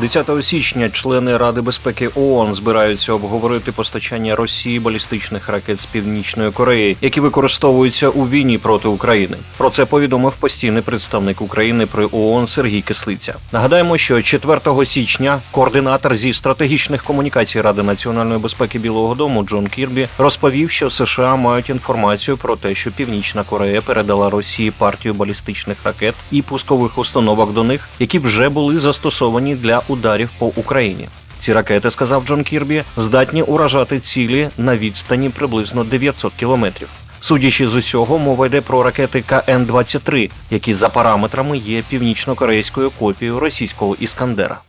10 січня члени Ради безпеки ООН збираються обговорити постачання Росії балістичних ракет з північної Кореї, які використовуються у війні проти України. Про це повідомив постійний представник України при ООН Сергій Кислиця. Нагадаємо, що 4 січня координатор зі стратегічних комунікацій Ради національної безпеки Білого Дому Джон Кірбі розповів, що США мають інформацію про те, що Північна Корея передала Росії партію балістичних ракет і пускових установок до них, які вже були застосовані для ударів по Україні. Ці ракети, сказав Джон Кірбі, здатні уражати цілі на відстані приблизно 900 кілометрів. Судячи з усього, мова йде про ракети КН-23, які за параметрами є північно-корейською копією російського іскандера.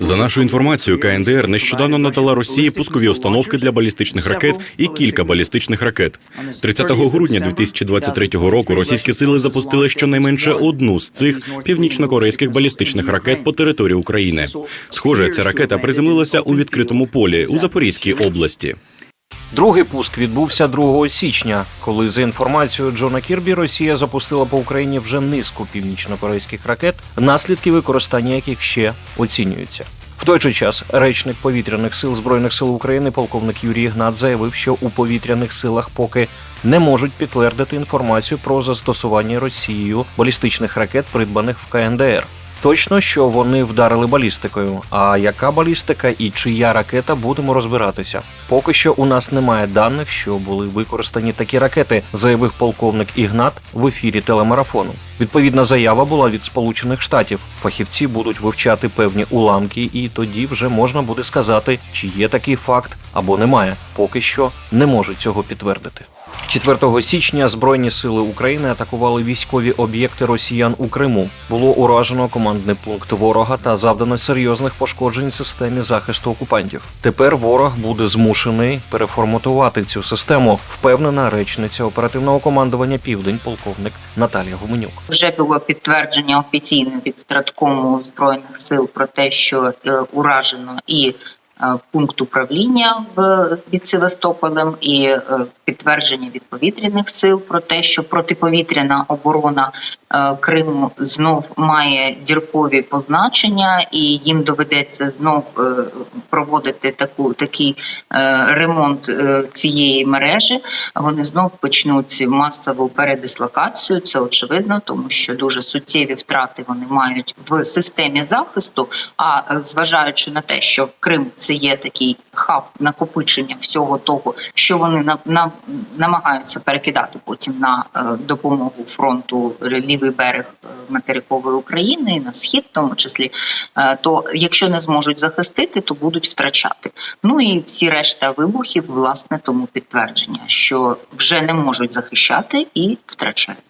За нашою інформацією, КНДР нещодавно надала Росії пускові установки для балістичних ракет і кілька балістичних ракет. 30 грудня 2023 року російські сили запустили щонайменше одну з цих північно-корейських балістичних ракет по території України. Схоже, ця ракета приземлилася у відкритому полі у Запорізькій області. Другий пуск відбувся 2 січня, коли за інформацією Джона Кірбі Росія запустила по Україні вже низку північно-корейських ракет, наслідки використання яких ще оцінюються. В той же час речник повітряних сил збройних сил України, полковник Юрій Ігнат, заявив, що у повітряних силах поки не можуть підтвердити інформацію про застосування Росією балістичних ракет, придбаних в КНДР. Точно, що вони вдарили балістикою. А яка балістика і чия ракета будемо розбиратися. Поки що у нас немає даних, що були використані такі ракети, заявив полковник Ігнат в ефірі телемарафону. Відповідна заява була від Сполучених Штатів. Фахівці будуть вивчати певні уламки, і тоді вже можна буде сказати, чи є такий факт або немає. Поки що не можуть цього підтвердити. 4 січня Збройні сили України атакували військові об'єкти росіян у Криму. Було уражено командний пункт ворога та завдано серйозних пошкоджень системі захисту окупантів. Тепер ворог буде змушений переформатувати цю систему, впевнена речниця оперативного командування Південь, полковник Наталія Гуменюк. Вже було підтвердження офіційне від Страткому збройних сил про те, що е, уражено і пункт управління в під Севастополем, і е, підтвердження від повітряних сил про те, що протиповітряна оборона е, Криму знов має діркові позначення, і їм доведеться знов е, проводити таку такий е, ремонт е, цієї мережі. Вони знов почнуть масову передислокацію. Це очевидно, тому що дуже суттєві втрати вони мають в системі захисту. А е, зважаючи на те, що Крим це є такий хаб накопичення всього того, що вони на, на намагаються перекидати потім на е, допомогу фронту лівий берег е, материкової України на схід, в тому числі, е, то якщо не зможуть захистити, то будуть втрачати. Ну і всі решта вибухів, власне, тому підтвердження, що вже не можуть захищати і втрачають.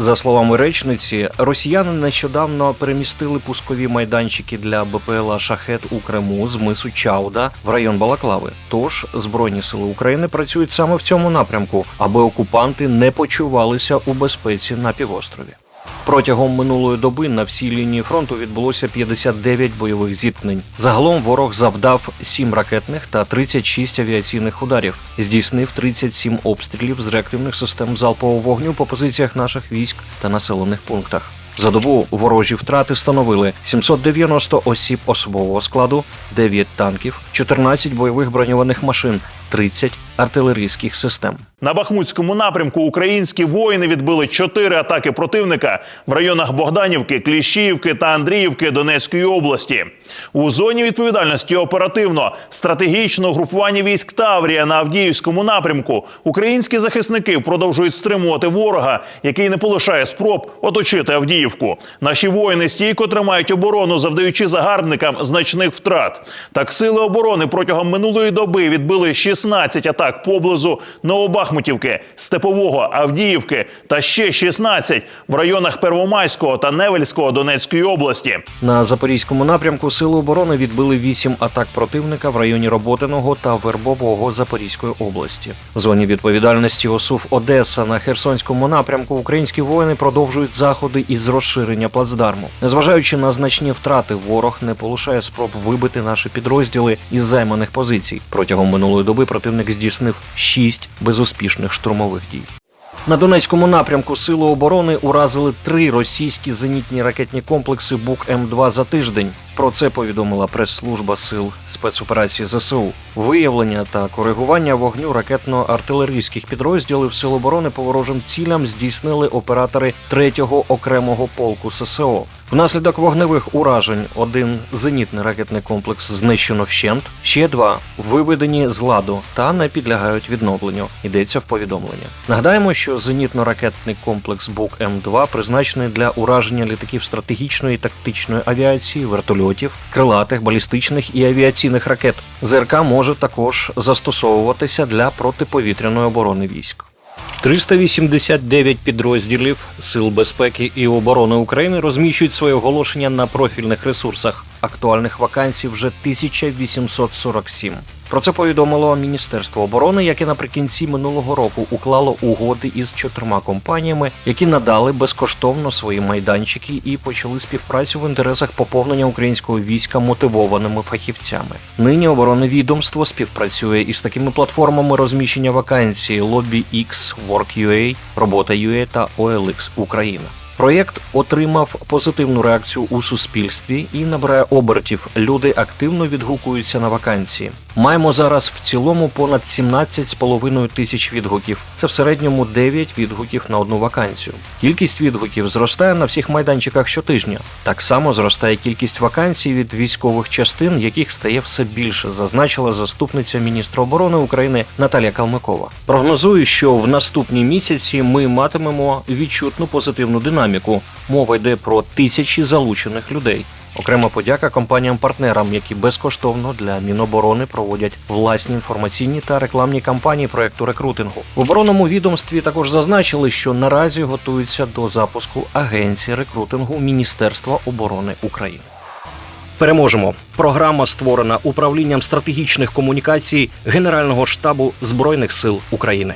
За словами речниці, росіяни нещодавно перемістили пускові майданчики для БПЛА Шахет у Криму з мису Чауда в район Балаклави. Тож збройні сили України працюють саме в цьому напрямку, аби окупанти не почувалися у безпеці на півострові. Протягом минулої доби на всій лінії фронту відбулося 59 бойових зіткнень. Загалом ворог завдав 7 ракетних та 36 авіаційних ударів, здійснив 37 обстрілів з реактивних систем залпового вогню по позиціях наших військ та населених пунктах. За добу ворожі втрати становили 790 осіб особового складу, 9 танків, 14 бойових броньованих машин, 30 артилерійських систем. На Бахмутському напрямку українські воїни відбили чотири атаки противника в районах Богданівки, Кліщіївки та Андріївки Донецької області. У зоні відповідальності оперативно стратегічного групування військ Таврія на Авдіївському напрямку українські захисники продовжують стримувати ворога, який не полишає спроб оточити Авдіївку. Наші воїни стійко тримають оборону, завдаючи загарбникам значних втрат. Так сили оборони протягом минулої доби відбили 16 атак поблизу Новобахмутівки, Степового, Авдіївки та ще 16 в районах Первомайського та Невельського Донецької області. На запорізькому напрямку сили оборони відбили вісім атак противника в районі Роботиного та Вербового Запорізької області. В зоні відповідальності ОСУВ Одеса на Херсонському напрямку українські воїни продовжують заходи із розширення плацдарму. Незважаючи на значні втрати, ворог не полишає спроб вибити наші підрозділи із займаних позицій. Протягом минулої доби противник здійснив шість безуспішних штурмових дій. На Донецькому напрямку Сили оборони уразили три російські зенітні ракетні комплекси Бук М2 за тиждень. Про це повідомила прес-служба сил спецоперації ЗСУ. Виявлення та коригування вогню ракетно-артилерійських підрозділів Сил оборони по ворожим цілям здійснили оператори 3-го окремого полку ССО. Внаслідок вогневих уражень один зенітний ракетний комплекс знищено вщент, ще два виведені з ладу та не підлягають відновленню. Йдеться в повідомленні. Нагадаємо, що зенітно-ракетний комплекс Бук М2 призначений для ураження літаків стратегічної і тактичної авіації, вертольотів, крилатих, балістичних і авіаційних ракет. ЗРК може також застосовуватися для протиповітряної оборони військ. 389 підрозділів Сил безпеки і оборони України розміщують своє оголошення на профільних ресурсах. Актуальних вакансій вже 1847. Про це повідомило Міністерство оборони, яке наприкінці минулого року уклало угоди із чотирма компаніями, які надали безкоштовно свої майданчики і почали співпрацю в інтересах поповнення українського війська мотивованими фахівцями. Нині оборонне відомство співпрацює із такими платформами розміщення вакансій LobbyX, Work.ua, Робота.ua та OLX Україна. Проєкт отримав позитивну реакцію у суспільстві і набирає обертів. Люди активно відгукуються на вакансії. Маємо зараз в цілому понад 17,5 тисяч відгуків. Це в середньому 9 відгуків на одну вакансію. Кількість відгуків зростає на всіх майданчиках щотижня. Так само зростає кількість вакансій від військових частин, яких стає все більше, зазначила заступниця міністра оборони України Наталія Калмикова. Прогнозую, що в наступні місяці ми матимемо відчутну позитивну динаміку. Мова йде про тисячі залучених людей. Окрема подяка компаніям-партнерам, які безкоштовно для Міноборони проводять власні інформаційні та рекламні кампанії проекту рекрутингу. В оборонному відомстві також зазначили, що наразі готуються до запуску агенції рекрутингу Міністерства оборони України. Переможемо. Програма створена управлінням стратегічних комунікацій Генерального штабу Збройних сил України.